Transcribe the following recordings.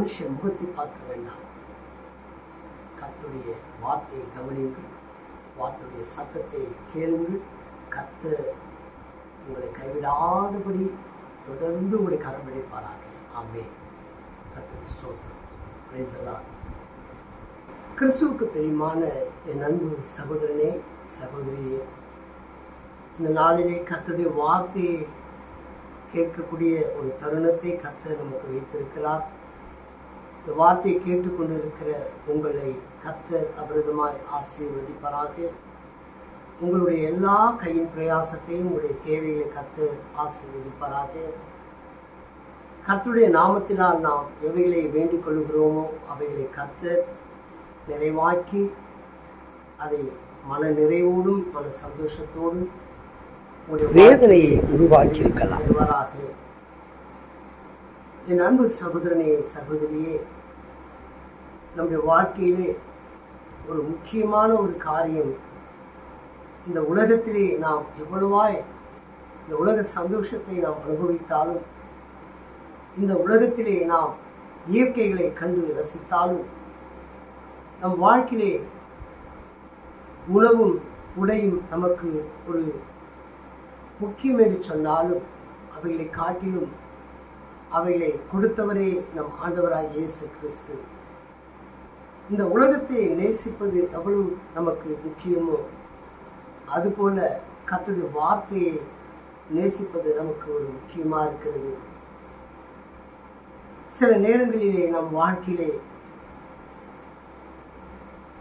மனுஷ முகத்தை பார்க்க வேண்டாம். கத்துடைய வார்த்தையை கவனியுங்கள். வார்த்தையுடைய சத்தத்தை கேளுங்கள். கத்து உங்களை கைவிடாதபடி தொடர்ந்து உங்களை கரம் பிடிப்பாராக. ஆமே கர்த்தருக்கு சோத்திரம் கிறிஸ்துவுக்கு பெரியமான என் அன்பு சகோதரனே சகோதரியே இந்த நாளிலே கத்தருடைய வார்த்தையை கேட்கக்கூடிய ஒரு தருணத்தை கத்த நமக்கு வைத்திருக்கிறார். இந்த வார்த்தையை கேட்டுக்கொண்டு இருக்கிற உங்களை கர்த்தர் அபிரதமாய் ஆசீர்வதிப்பாராக. உங்களுடைய எல்லா கையின் பிரயாசத்தையும் உங்களுடைய தேவைகளை கர்த்தர் ஆசீர்வதிப்பாராக. கர்த்தருடைய நாமத்தினால் நாம் எவைகளை வேண்டிக் கொள்ளுகிறோமோ அவைகளை கர்த்தர் நிறைவாக்கி அதை மன நிறைவோடும் மன சந்தோஷத்தோடும் உங்களுடைய வேதனையை உருவாக்கி இருக்கலாம் என் அன்பு சகோதரனே சகோதரியே நம்முடைய வாழ்க்கையிலே ஒரு முக்கியமான ஒரு காரியம். இந்த உலகத்திலே நாம் எவ்வளவாய் இந்த உலக சந்தோஷத்தை நாம் அனுபவித்தாலும் இந்த உலகத்திலே நாம் இயற்கைகளை கண்டு ரசித்தாலும் நம் வாழ்க்கையிலே உணவும் உடையும் நமக்கு ஒரு முக்கியம் என்று சொன்னாலும் அவைகளை காட்டிலும் அவைகளை கொடுத்தவரே நம் ஆண்டவராக இயேசு கிறிஸ்து. இந்த உலகத்தை நேசிப்பது எவ்வளவு நமக்கு முக்கியமோ அதுபோல கத்துடைய வார்த்தையை நேசிப்பது நமக்கு ஒரு முக்கியமாக இருக்கிறது. சில நேரங்களிலே நம் வாழ்க்கையிலே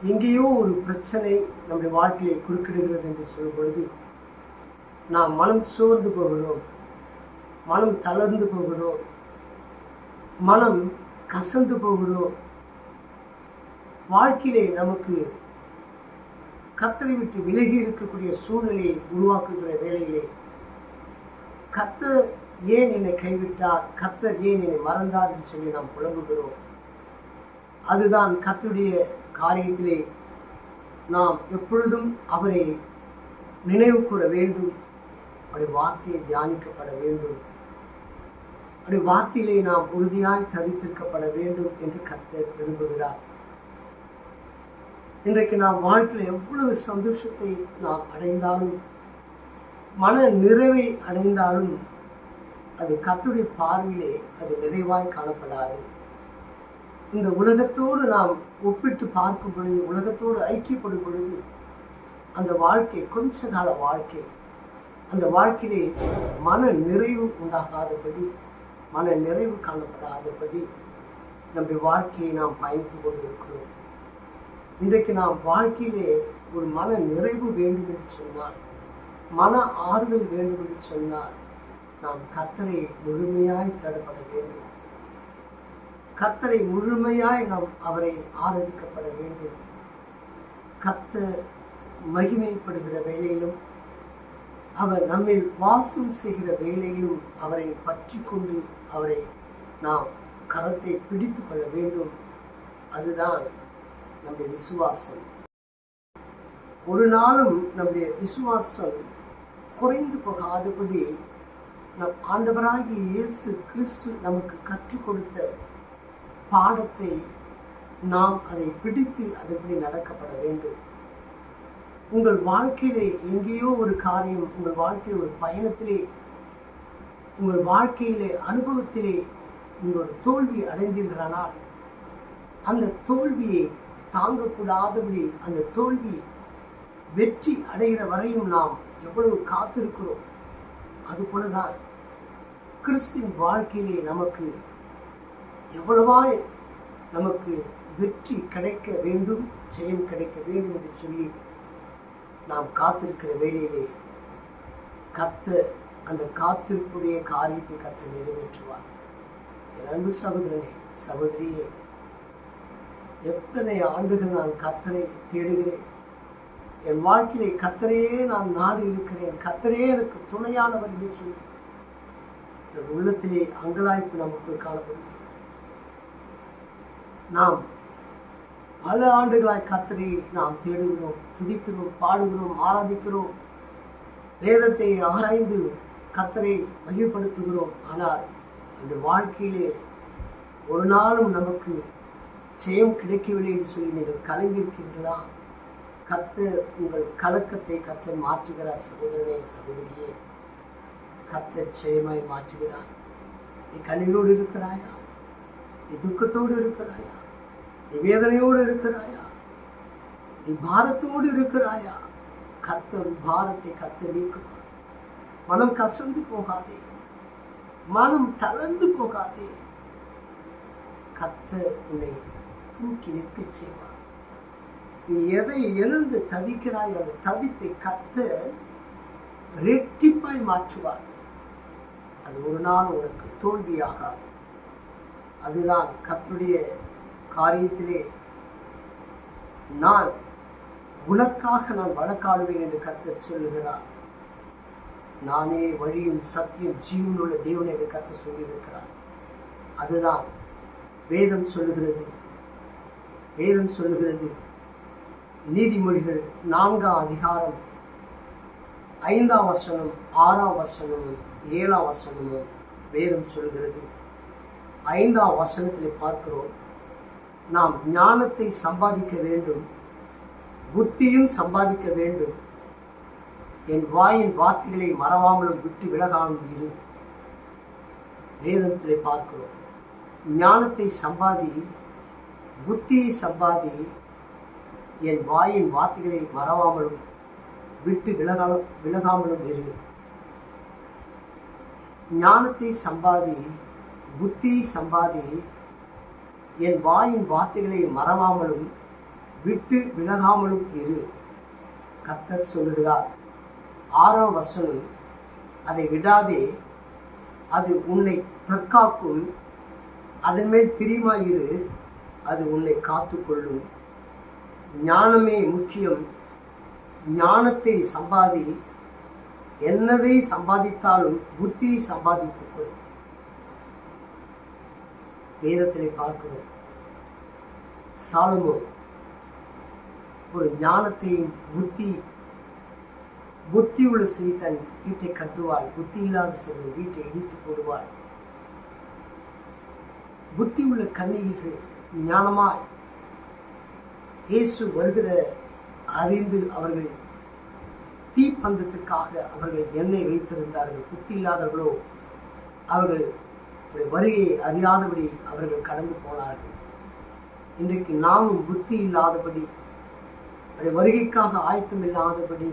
எங்கேயோ ஒரு பிரச்சனை நம்முடைய வாழ்க்கையிலே குறுக்கிடுகிறது என்று சொல்லும் பொழுது நாம் மனம் சோர்ந்து போகிறோம் மனம் தளர்ந்து போகிறோம் மனம் கசந்து போகிறோம் வாழ்க்கையிலே நமக்கு கத்தரை விட்டு விலகி இருக்கக்கூடிய சூழ்நிலையை உருவாக்குகிற வேளையிலே கத்தர் ஏன் என்னை கைவிட்டார்? கத்தர் ஏன் என்னை மறந்தார் என்று சொல்லி நாம் புலம்புகிறோம். அதுதான் கத்துடைய காரியத்திலே நாம் எப்பொழுதும் அவரை நினைவு கூற வேண்டும். அவருடைய வார்த்தையை தியானிக்கப்பட வேண்டும். அப்படி வார்த்தையிலே நாம் உறுதியாய் தரித்திருக்கப்பட வேண்டும் என்று கத்தர் விரும்புகிறார். இன்றைக்கு நாம் வாழ்க்கையில் எவ்வளவு சந்தோஷத்தை நாம் அடைந்தாலும் மன நிறைவை அடைந்தாலும் அது கத்துடைய பார்வையிலே அது நிறைவாய் காணப்படாது. இந்த உலகத்தோடு நாம் ஒப்பிட்டு பார்க்கும் பொழுது உலகத்தோடு ஐக்கியப்படும் பொழுது அந்த வாழ்க்கை கொஞ்ச கால வாழ்க்கை அந்த வாழ்க்கையிலே மன நிறைவு உண்டாகாதபடி மன நிறைவு காணப்படாதபடி நம்முடைய வாழ்க்கையை நாம் பயணித்து கொண்டு இருக்கிறோம் இன்றைக்கு நாம் வாழ்க்கையிலே ஒரு மன நிறைவு வேண்டும் என்று சொன்னால் மன ஆறுதல் வேண்டும் என்று சொன்னால் நாம் கத்தரை முழுமையாய் தேடப்பட வேண்டும். கத்தரை முழுமையாய் நாம் அவரை ஆராதிக்கப்பட வேண்டும். கத்த மகிமைப்படுகிற வேலையிலும் அவர் நம்மில் வாசம் செய்கிற வேலையிலும் அவரை பற்றி கொண்டு அவரை நாம் கரத்தை பிடித்து கொள்ள வேண்டும். அதுதான் நம்முடைய விசுவாசம். ஒரு நாளும் நம்முடைய விசுவாசம் குறைந்து போகாதபடி நம் ஆண்டவராகிய இயேசு கிறிஸ்து நமக்கு கற்றுக் கொடுத்த பாடத்தை நாம் அதை பிடித்து அதுபடி நடக்கப்பட வேண்டும். உங்கள் வாழ்க்கையிலே எங்கேயோ ஒரு காரியம் உங்கள் வாழ்க்கையில் ஒரு பயணத்திலே உங்கள் வாழ்க்கையிலே அனுபவத்திலே நீங்கள் ஒரு தோல்வி அடைந்தீர்களானால் அந்த தோல்வியை தாங்கக்கூடாதபடி அந்த தோல்வி வெற்றி அடைகிற வரையும் நாம் எவ்வளவு காத்திருக்கிறோம் அதுபோல தான் கிறிஸ்தின் வாழ்க்கையிலே நமக்கு எவ்வளவாய் நமக்கு வெற்றி கிடைக்க வேண்டும் ஜெயம் கிடைக்க வேண்டும் என்று சொல்லி நாம் காத்திருக்கிற வேளையிலே கத்த அந்த காத்திருப்புடைய காரியத்தை கத்த நிறைவேற்றுவார். என் அன்பு சகோதரனே சகோதரியே எத்தனை ஆண்டுகள் நான் கத்தரை தேடுகிறேன். என் வாழ்க்கையிலே கத்தரையே நான் நாடு இருக்கிறேன். கத்தரே எனக்கு துணையானவர் என்று சொல்லி என் உள்ளத்திலே அங்கலாய்ப்பு நமக்குள் காணப்படுகிறது. நாம் பல ஆண்டுகளாய் கத்தரை நாம் தேடுகிறோம் துதிக்கிறோம் பாடுகிறோம் ஆராதிக்கிறோம். வேதத்தை ஆராய்ந்து கத்தரை மகிழ்படுத்துகிறோம் ஆனால் அந்த வாழ்க்கையிலே ஒரு நாளும் நமக்கு ஜெயம் கிடைக்கவில்லை என்று சொல்லி நீங்கள் கலங்கியிருக்கிறீர்களா? கர்த்தர் உங்கள் கலக்கத்தை கர்த்தர் மாற்றுகிறார் சகோதரனே சகோதரியே. கர்த்தர் ஜெயமாய் மாற்றுகிறார். நீ கண்ணீரோடு இருக்கிறாயா? நீ துக்கத்தோடு இருக்கிறாயா? நீ வேதனையோடு இருக்கிறாயா? நீ பாரத்தோடு இருக்கிறாயா? கர்த்தர் பாரத்தை கத்த நீக்குவார். மனம் கசந்து போகாதே. மனம் தளர்ந்து போகாதே. கத்த உன்னை தூக்கி நிற்கச் செய்வார். நீ எதை எழுந்து தவிக்கிறாய் அந்த தவிப்பை கத்த ரெட்டிப்பாய் மாற்றுவார். அது ஒரு நாள் உனக்கு தோல்வியாகாது. அதுதான் கத்துடைய காரியத்திலே நான் உனக்காக நான் வழக்காடுவேன் என்று கத்தர் சொல்லுகிறார். நானே வழியும் சத்தியம் ஜீவனுள்ள தேவன் என்று கத்தர் சொல்லியிருக்கிறார். அதுதான் வேதம் சொல்லுகிறது. வேதம் சொல்லுகிறது. நீதிமொழிகள் நான்காம் அதிகாரம் ஐந்தாம் வசனம் ஆறாம் வசனமும் ஏழாம் வசனமும் வேதம் சொல்லுகிறது. ஐந்தாம் வசனத்தில் பார்க்கிறோம். நாம் ஞானத்தை சம்பாதிக்க வேண்டும் புத்தியும் சம்பாதிக்க வேண்டும். என் வாயின் வார்த்தைகளை மறவாமலும் விட்டு விலகாமலும் இரு. வேதத்தில் பார்க்கிறோம் ஞானத்தை சம்பாதி புத்தியை சம்பாதி என் வாயின் வார்த்தைகளை மறவாமலும் விட்டு விலகாலும் விலகாமலும் இரு. ஞானத்தை சம்பாதி புத்தியை சம்பாதி என் வாயின் வார்த்தைகளை மறவாமலும் விட்டு விலகாமலும் இரு. கத்தர் சொல்லுகிறார் ஆறாம் வசனம் அதை விடாதே அது உன்னை தற்காக்கும். அதன் மேல் பிரியமாயிரு அது உன்னை காத்துக்கொள்ளும். ஞானமே முக்கியம். ஞானத்தை சம்பாதி என்னதை சம்பாதித்தாலும் புத்தியை சம்பாதித்துக்கொள். வேதத்தில் பார்க்கிறோம். சாலமோ ஒரு ஞானத்தையும் புத்தி புத்தி உள்ள சிறி தன் வீட்டை கட்டுவாள். புத்தி இல்லாத சிறு வீட்டை இடித்து போடுவாள். புத்தி உள்ள கண்ணிகைகள் ஞானமாய் இயேசு வருகிற அறிந்து அவர்கள் தீப்பந்தத்துக்காக அவர்கள் எண்ணெய் வைத்திருந்தார்கள். புத்தி இல்லாதவர்களோ அவர்கள் அவருடைய வருகையை அறியாதபடி அவர்கள் கடந்து போனார்கள். இன்றைக்கு நாமும் புத்தி இல்லாதபடி அவருடைய வருகைக்காக ஆயத்தம் இல்லாதபடி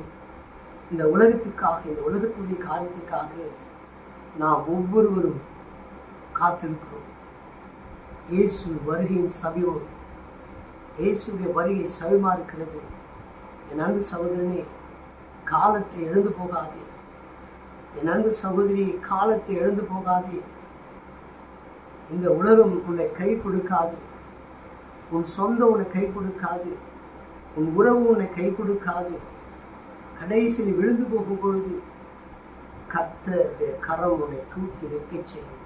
இந்த உலகத்துக்காக இந்த உலகத்துடைய காரியத்துக்காக நாம் ஒவ்வொருவரும் காத்திருக்கிறோம். இயேசு வருகையின் சமீபம் இயேசுடைய வருகை சமயமா இருக்கிறது. என் அன்பு சகோதரனே காலத்தை எழுந்து போகாதே. என் அன்பு சகோதரி காலத்தை எழுந்து போகாதே. இந்த உலகம் உன்னை கை கொடுக்காது. உன் சொந்தம் உன்னை கை கொடுக்காது. உன் உறவு உன்னை கை கொடுக்காது. கடைசியில் விழுந்து போகும் பொழுது கத்தருடைய கரம் உன்னை தூக்கி நிற்கச் செய்யும்.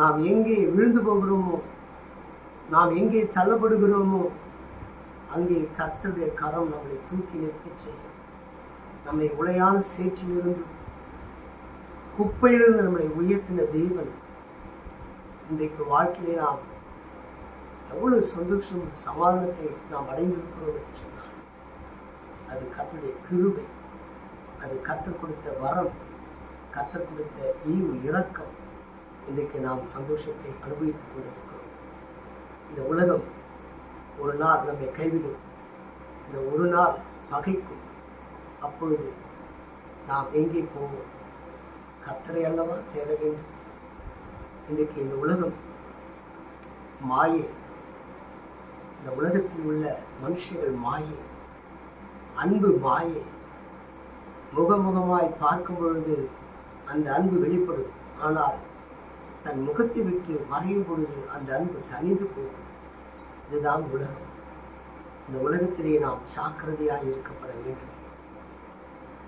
நாம் எங்கே விழுந்து போகிறோமோ நாம் எங்கே தள்ளப்படுகிறோமோ அங்கே கத்தருடைய கரம் நம்மளை தூக்கி நிற்கச் செய்யும். நம்மை உலையான சேற்றிலிருந்து குப்பையிலிருந்து நம்மளை உயர்த்தின தேவன் இன்றைக்கு வாழ்க்கையிலே நாம் எவ்வளவு சந்தோஷம் சமாதானத்தை நாம் அடைந்திருக்கிறோம் என்று சொன்னார் அது கத்துடைய கிருபை அது கத்தர் கொடுத்த வரம் கத்தர் கொடுத்த ஈவு இரக்கம் இன்றைக்கு நாம் சந்தோஷத்தை அனுபவித்துக் கொண்டிருக்கிறோம். இந்த உலகம் ஒரு நாள் நம்மை கைவிடும். இந்த ஒரு நாள் பகைக்கும் அப்பொழுது நாம் எங்கே போவோம்? கத்தரை அல்லவா தேட வேண்டும்? இன்றைக்கு இந்த உலகம் மாயை. இந்த உலகத்தில் உள்ள மனுஷர்கள் மாயை. அன்பு மாயை. முகமுகமாய் பார்க்கும் பொழுது அந்த அன்பு வெளிப்படும். ஆனால் தன் முகத்தை விட்டு மறையும் பொழுது அந்த அன்பு தனிந்து போகும். இதுதான் உலகம். இந்த உலகத்திலே நாம் சாக்கிரதையாக இருக்கப்பட வேண்டும்.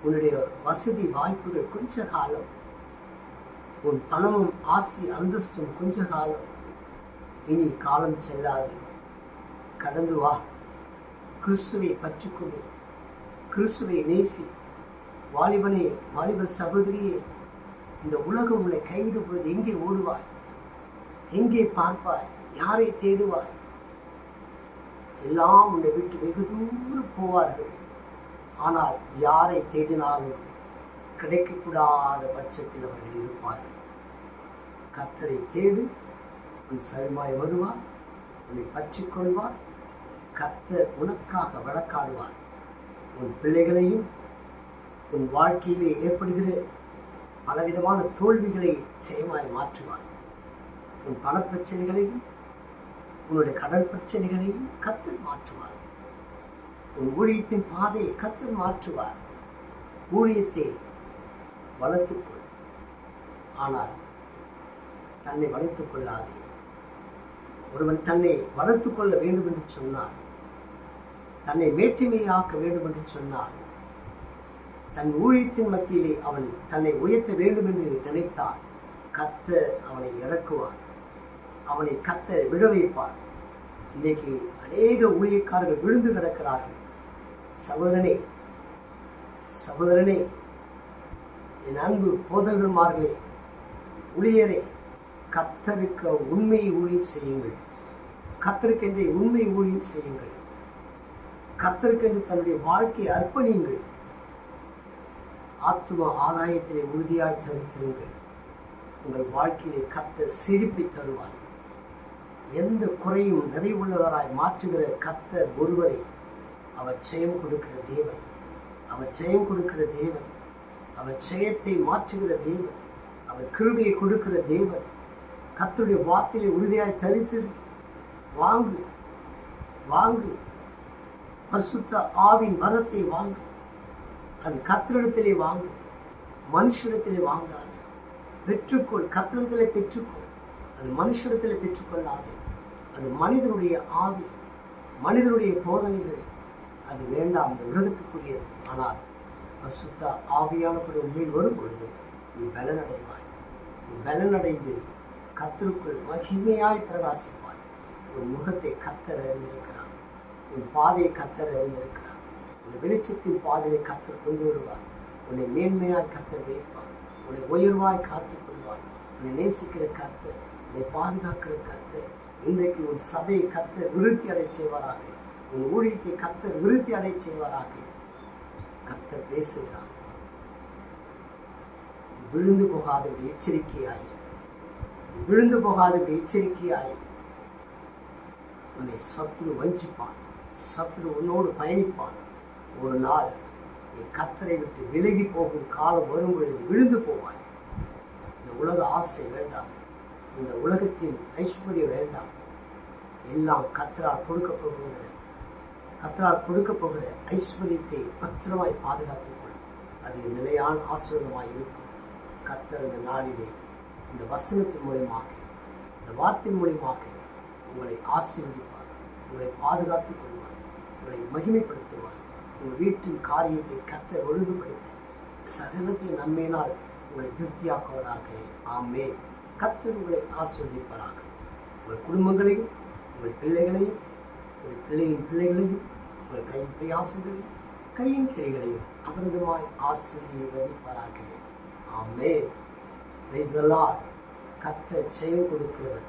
உன்னுடைய வசதி வாய்ப்புகள் கொஞ்ச காலம் உன் பணமும் ஆசி அந்தஸ்தும் கொஞ்ச காலம். இனி காலம் செல்லாது. கடந்து வா. கிறிஸ்துவை பற்றிக்கொண்டு கிறிஸ்துவை நேசி. வாலிபனே வாலிப சகோதரியே இந்த உலகம் உன்னை கைவிடும் பொழுது எங்கே ஓடுவாய்? எங்கே பார்ப்பாய்? யாரை தேடுவாய்? எல்லாம் உன்னை விட்டு வெகு தூரம் போவார்கள். ஆனால் யாரை தேடினாலும் கிடைக்கக்கூடாத பட்சத்தில் அவர்கள் இருப்பார்கள். கத்தரை தேடு உன் சயமாய் வருவார் உன்னை பற்றி கொள்வார் கத்தர் உனக்காக வழக்காடுவார். உன் பிள்ளைகளையும் உன் வாழ்க்கையிலே ஏற்படுகிற பலவிதமான தோல்விகளை ஜெயமாய் மாற்றுவார். உன் பண பிரச்சனைகளையும் உன்னுடைய கடல் பிரச்சனைகளையும் கத்தர் மாற்றுவார். உன் ஊழியத்தின் பாதையை கத்தர் மாற்றுவார். ஊழியத்தை வளர்த்துக்கொள். ஆனால் தன்னை வளைத்துக் கொள்ளாதே. ஒருவன் தன்னை வளர்த்துக் கொள்ள வேண்டும் என்று சொன்னான் தன்னை மேட்டிமையாக்க வேண்டும் என்று சொன்னான் தன் ஊழியத்தின் மத்தியிலே அவன் தன்னை உயர்த்த வேண்டும் என்று நினைத்தால் கத்த அவனை இறக்குவார். அவனை கத்த விட வைப்பார். இன்றைக்கு அநேக ஊழியக்காரர்கள் விழுந்து கிடக்கிறார்கள். சகோதரனே சகோதரனே என் அன்பு போதகர்மார்களே ஊழியரே கத்தருக்கு உண்மை ஊழியம் செய்யுங்கள். கத்தருக்கென்றே உண்மை ஊழியம் செய்யுங்கள். கத்தருக்கென்று தன்னுடைய வாழ்க்கையை அர்ப்பணியுங்கள். ஆத்ம ஆதாயத்திலே உறுதியாக தரித்திருங்கள். உங்கள் வாழ்க்கையிலே கத்த சிரிப்பை தருவார். எந்த குறையும் நிறைவுள்ளவராய் மாற்றுகிற கத்தர் ஒருவரை அவர் ஜெயம் கொடுக்கிற தேவன். அவர் ஜெயம் கொடுக்கிற தேவன். அவர் ஜெயத்தை மாற்றுகிற தேவன். அவர் கிருபியை கொடுக்கிற தேவன். கத்துடைய வார்த்தையிலே உறுதியாய் தரித்திரு வாங்கு வாங்கு. பரிசுத்த ஆவின் வரத்தை வாங்கு. அது கத்திரிடத்திலே வாங்கு மனுஷனிடத்திலே வாங்காது. பெற்றுக்கொள் கத்திரிடத்திலே பெற்றுக்கொள். அது மனுஷனிடத்திலே பெற்றுக்கொள்ளாது. அது மனிதனுடைய ஆவி மனிதனுடைய போதனைகள். அது வேண்டாம் இந்த உலகத்துக்குரியது. ஆனால் பரிசுத்த ஆவியானவர் உண்மையில் வரும் பொழுது நீ பலனடைவாய். நீ பலனடைந்து கத்தருக்குள் மகிமையாய் பிரகாசிப்பாய். உன் முகத்தை கத்தர் அறிந்திருக்கிறான் உன் பாதையை கத்தர் அறிந்திருக்கிறார். உன் வெளிச்சத்தின் பாதையை கத்தர் கொண்டு வருவார். உன்னை மேன்மையாய் கத்தர் வைப்பார் உன்னை உயர்வாய் காத்து கொள்வார். உன்னை நேசிக்கிற கர்த்தர் உன்னை பாதுகாக்கிற கர்த்தர் இன்றைக்கு உன் சபையை கத்தர் விருத்தி அடை செய்வாராக. உன் ஊழியத்தை கத்தர் விருத்தி அடை செய்வாராக. கத்தர் பேசுகிறார். விழுந்து போகாதபடி எச்சரிக்கையாயிரு. விழுந்து போகாதபடி எச்சரிக்கையாயிரு உன்னை சத்ரு வஞ்சிப்பான். சத்ரு உன்னோடு பயணிப்பான். ஒரு நாள் நீ கத்தரை விட்டு விலகி போகும் காலம் வரும் பொழுது விழுந்து போவாய். இந்த உலக ஆசை வேண்டாம். இந்த உலகத்தின் ஐஸ்வர்யம் வேண்டாம். எல்லாம் கத்தரால் கொடுக்க போகிற கத்தரால் கொடுக்க போகிற ஐஸ்வர்யத்தை பத்திரமாய் பாதுகாத்துக்கொள் அது நிலையான ஆசீர்வாதமாய் இருக்கும். கத்தர் இந்த நாளிலே இந்த வசனத்தின் மூலயமாக இந்த வார்த்தையின் மூலயமாக உங்களை ஆசீர்வதிப்பார் உங்களை பாதுகாத்துக் கொள்வார் உங்களை மகிமைப்படுத்துவார். உங்கள் வீட்டின் காரியத்தை கத்த ஒழுங்குபடுத்தி சகலத்தை நன்மையினால் உங்களை திருப்தியாக்குவதாக ஆமே கத்தர் உங்களை ஆஸ்வதிப்பாராக உங்கள் குடும்பங்களையும் உங்கள் பிள்ளைகளையும் உங்கள் பிள்ளையின் பிள்ளைகளையும் உங்கள் கையின் பிரயாசங்களையும் கையின் கிரைகளையும் அபரிதமாய் ஆசீர்வதிப்பாராக. ஆமே கத்த ஜெயம் கொடுக்கிறவர்.